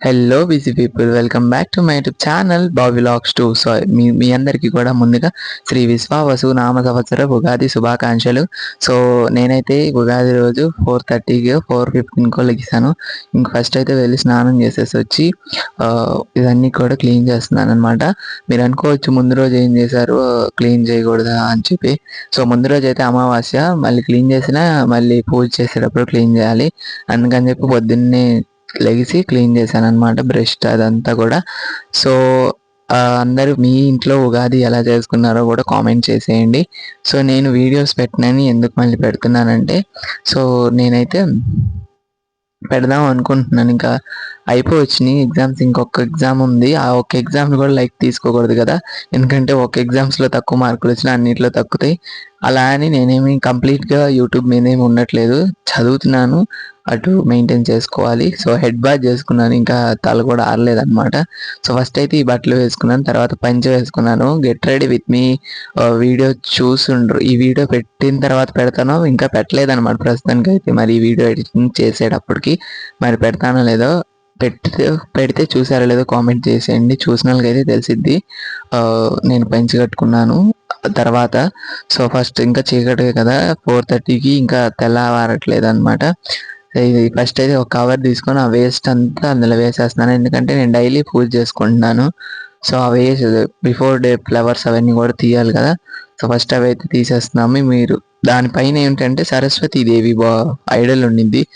Hello busy people welcome back to my YouTube channel బావిలాక్స్ టూ so మీ మీ అందరికీ కూడా ముందుగా శ్రీ విశ్వావసు నామ సంవత్సర ఉగాది శుభాకాంక్షలు. సో నేనైతే ఉగాది రోజు ఫోర్ థర్టీకి ఫోర్ ఫిఫ్టీన్కో లెగిసాను. ఇంక ఫస్ట్ అయితే వెళ్ళి స్నానం చేసేసి వచ్చి ఇవన్నీ కూడా క్లీన్ చేస్తున్నాను అనమాట మీరు అనుకోవచ్చు ముందు రోజు ఏం చేశారు? క్లీన్ చేయకూడదా అని చెప్పి. సో ముందు రోజు అయితే అమావాస్య మళ్ళీ క్లీన్ చేసినా మళ్ళీ పూజ చేసేటప్పుడు క్లీన్ చేయాలి. అందుకని చెప్పి పొద్దున్నే లెగిసి క్లీన్ చేశాను అనమాట బ్రష్ అదంతా కూడా. సో అందరూ మీ ఇంట్లో ఉగాది ఎలా చేసుకున్నారో కూడా కామెంట్ చేసేయండి. సో నేను వీడియోస్ పెట్టినని ఎందుకు మళ్ళీ పెడుతున్నానంటే సో నేనైతే పెడదాం అనుకుంటున్నాను. ఇంకా అయిపోవచ్చినాయి ఎగ్జామ్స్ ఇంకొక ఎగ్జామ్ ఉంది. ఆ ఒక ఎగ్జామ్ని కూడా లైక్ తీసుకోకూడదు కదా. ఎందుకంటే ఒక ఎగ్జామ్స్లో తక్కువ మార్కులు వచ్చినా అన్నింటిలో తక్కుతాయి అలా అని నేనేమి కంప్లీట్గా యూట్యూబ్ మీద ఏమి ఉండట్లేదు. చదువుతున్నాను. అటు మెయింటైన్ చేసుకోవాలి. సో హెడ్ బాత్ చేసుకున్నాను. ఇంకా తల కూడా ఆరలేదు అనమాట సో ఫస్ట్ అయితే ఈ బట్టలు వేసుకున్నాను. తర్వాత పంచ వేసుకున్నాను. Get ready with me video చూసుండ్రు. ఈ వీడియో పెట్టిన తర్వాత పెడతానో ఇంకా పెట్టలేదనమాట ప్రస్తుతానికి అయితే మరి ఈ వీడియో ఎడిటింగ్ చేసేటప్పటికి మరి పెడతానో లేదో పెడితే పెడితే చూసారో లేదో కామెంట్ చేసేయండి. చూసిన వాళ్ళకైతే తెలిసిద్ది. నేను పంచి కట్టుకున్నాను. తర్వాత సో ఫస్ట్ ఇంకా చీకటి కదా ఫోర్ థర్టీకి ఇంకా తెల్లవారట్లేదు అనమాట ఇది ఫస్ట్ అయితే ఒక కవర్ తీసుకొని ఆ వేస్ట్ అంతా అందులో వేసేస్తున్నాను. ఎందుకంటే నేను డైలీ పూజ చేసుకుంటున్నాను. సో ఆ వేస్ట్ బిఫోర్ డే ఫ్లవర్స్ అవన్నీ కూడా తీయాలి కదా. సో ఫస్ట్ అవి అయితే తీసేస్తున్నాము. మీరు దానిపైన ఏంటంటే సరస్వతి దేవి బా ఐడల్ ఉండింది.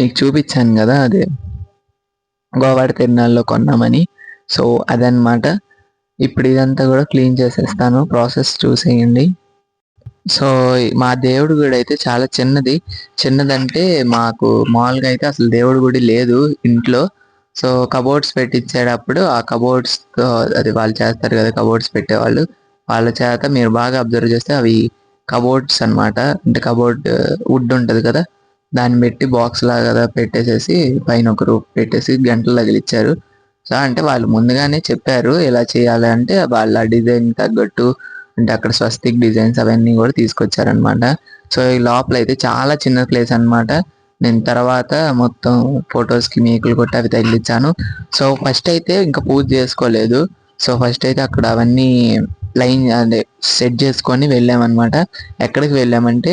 మీకు చూపించాను కదా అదే. గోవాడ తిరునాళ్ళలో కొన్నామని. సో అదనమాట ఇప్పుడు ఇదంతా కూడా క్లీన్ చేసేస్తాను. ప్రాసెస్ చూసేయండి. సో మా దేవుడి గుడి అయితే చాలా చిన్నది. చిన్నదంటే మాకు మామూలుగా అయితే అసలు దేవుడి గుడి లేదు ఇంట్లో. సో కబోర్డ్స్ పెట్టించేటప్పుడు ఆ కబోర్డ్స్ అది వాళ్ళు చేస్తారు కదా కబోర్డ్స్ పెట్టేవాళ్ళు. వాళ్ళ చేత మీరు బాగా అబ్జర్వ్ చేస్తే అవి కబోర్డ్స్ అనమాట అంటే కబోర్డ్ వుడ్ ఉంటుంది కదా దాన్ని పెట్టి బాక్స్ లాగా పెట్టేసేసి పైన ఒక రూప్ పెట్టేసి గంటలు తగిలిచ్చారు. సో అంటే వాళ్ళు ముందుగానే చెప్పారు ఎలా చేయాలి అంటే వాళ్ళ డిజైన్ తగ్గట్టు అంటే అక్కడ స్వస్తిక్ డిజైన్స్ అవన్నీ కూడా తీసుకొచ్చారనమాట సో ఈ లోపల అయితే చాలా చిన్న ప్లేస్ అనమాట నేను తర్వాత మొత్తం ఫొటోస్కి మేకులు కొట్టి అవి తగిలించాను సో ఫస్ట్ అయితే ఇంకా పూజ చేసుకోలేదు. సో ఫస్ట్ అయితే అక్కడ అవన్నీ లైన్ అదే సెట్ చేసుకొని వెళ్ళామన్నమాట. ఎక్కడికి వెళ్ళామంటే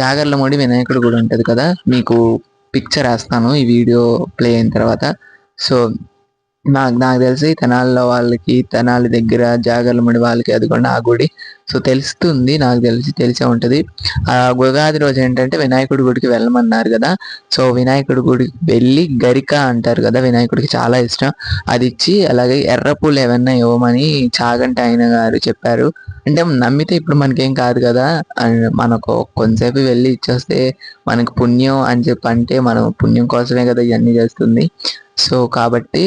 జాగర్లమూడి వినాయకుడు కూడా ఉంటుంది కదా మీకు పిక్చర్ వేస్తాను ఈ వీడియో ప్లే అయిన తర్వాత. సో నాకు నాకు తెలిసి తెనాలిలో వాళ్ళకి తెనాలి దగ్గర జాగర్లముడి వాళ్ళకి అది కూడా ఆ గుడి. సో తెలుస్తుంది నాకు తెలిసి తెలిసే ఉంటుంది. ఆ ఉగాది రోజు ఏంటంటే వినాయకుడి గుడికి వెళ్ళమన్నారు కదా. సో వినాయకుడి గుడికి వెళ్ళి గరిక అంటారు కదా వినాయకుడికి చాలా ఇష్టం. అది ఇచ్చి అలాగే ఎర్ర పూలు ఏమన్నా ఇవ్వమని చాగంటి ఆయన గారు చెప్పారు. అంటే నమ్మితే ఇప్పుడు మనకేం కాదు కదా. మనకు కొంతసేపు వెళ్ళి ఇచ్చేస్తే మనకు పుణ్యం అని చెప్పి అంటే మనం పుణ్యం కోసమే కదా ఇవన్నీ చేస్తుంది. సో కాబట్టి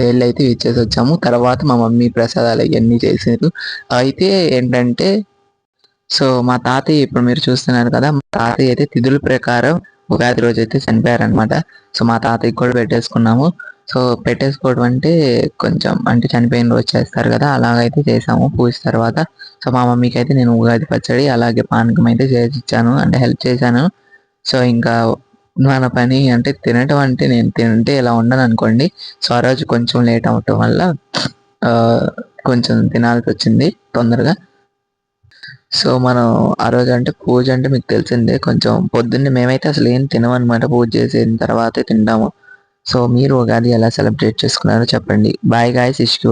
వెళ్ళైతే ఇచ్చేసి వచ్చాము. తర్వాత మా మమ్మీ ప్రసాదాలు ఇవన్నీ చేసారు అయితే ఏంటంటే సో మా తాతయ్య ఇప్పుడు మీరు చూస్తున్నారు కదా మా తాతయ్య అయితే తిథుల ప్రకారం ఉగాది రోజు అయితే చనిపోయారనమాట సో మా తాతయ్య కూడా పెట్టేసుకున్నాము. సో పెట్టేసుకోవడం అంటే కొంచెం అంటే చనిపోయిన రోజు చేస్తారు కదా అలాగైతే చేసాము. పూజ తర్వాత సో మా మమ్మీకి అయితే నేను ఉగాది పచ్చడి అలాగే పానకం అయితే చేసి ఇచ్చాను అంటే హెల్ప్ చేశాను. సో ఇంకా మన పని అంటే తినటం అంటే నేను తింటే ఇలా ఉండను అనుకోండి. సో ఆ రోజు కొంచెం లేట్ అవటం వల్ల కొంచెం తినాల్సి వచ్చింది తొందరగా. సో మనం ఆ రోజు అంటే పూజ అంటే మీకు తెలిసిందే కొంచెం పొద్దున్నే మేమైతే అసలు ఏం తినమనమాట పూజ చేసిన తర్వాతే తింటాము. సో మీరు ఉగాది ఎలా సెలబ్రేట్ చేసుకున్నారో చెప్పండి. Bye guys issue